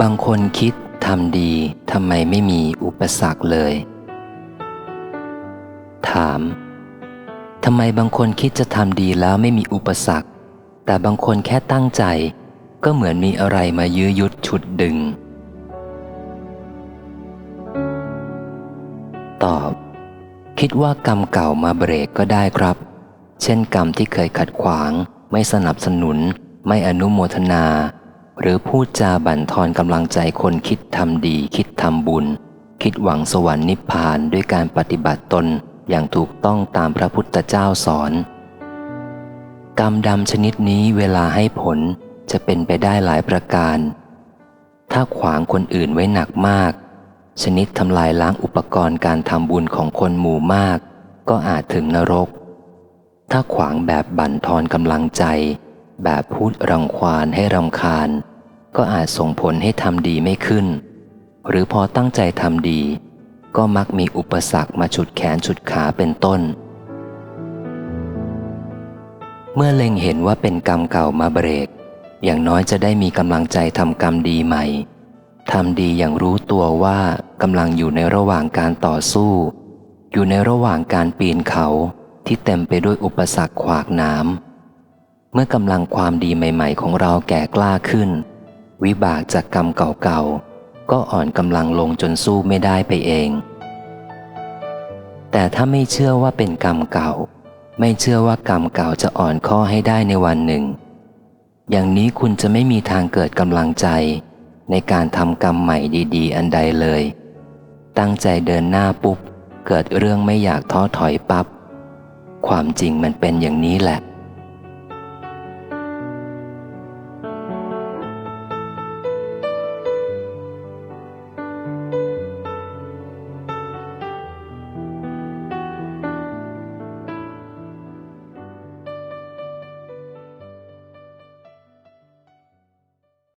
บางคนคิดทำดีทำไมไม่มีอุปสรรคเลย ถามทำไมบางคนคิดจะทำดีแล้วไม่มีอุปสรรค แต่บางคนแค่ตั้งใจ ก็เหมือนมีอะไรมายื้อยุดฉุดดึง ตอบ คิดว่ากรรมเก่ามาเบรกก็ได้ครับ เช่นกรรมที่เคยขัดขวาง ไม่สนับสนุน ไม่อนุโมทนา หรือพูดจาบั่นทอนกำลังใจคนคิดทำดีคิดทำบุญ คิดหวังสวรรค์นิพพานด้วยการปฏิบัติตนอย่างถูกต้องตามพระพุทธเจ้าสอน กรรมดำชนิดนี้เวลาให้ผลจะเป็นไปได้หลายประการ ถ้าขวางคนอื่นไว้หนักมาก ชนิดทำลายล้างอุปกรณ์การทำบุญของคนหมู่มาก ก็อาจถึงนรก ถ้าขวางแบบบั่นทอนกำลังใจ แบบพูดรังควานให้รำคาญ ก็อาจส่งผลให้ทำดีไม่ขึ้น หรือพอตั้งใจทำดี ก็มักมีอุปสรรคมาฉุดแขนฉุดขาเป็นต้น เมื่อเล็งเห็นว่าเป็นกรรมเก่ามาเบรก อย่างน้อยจะได้มีกำลังใจทำกรรมดีใหม่ทำดีอย่างรู้ตัวว่ากำลังอยู่ในระหว่างการต่อสู้ อยู่ในระหว่างการปีนเขา ที่เต็มไปด้วยอุปสรรคขวากหน้ำเมื่อกำลังความดีใหม่ ๆ ของเราแก่กล้าขึ้น วิบากจากกรรมเก่าๆ ก็อ่อนกำลังลงจนสู้ไม่ได้ไปเอง แต่ถ้าไม่เชื่อว่าเป็นกรรมเก่า ไม่เชื่อว่ากรรมเก่าจะอ่อนข้อให้ได้ในวันหนึ่ง อย่างนี้คุณจะไม่มีทางเกิดกำลังใจ ในการทำกรรมใหม่ดีๆ อันใดเลย ตั้งใจเดินหน้าปุ๊บเกิดเรื่องไม่อยากท้อถอยปับ๊บ ความจริงมันเป็นอย่างนี้แหละ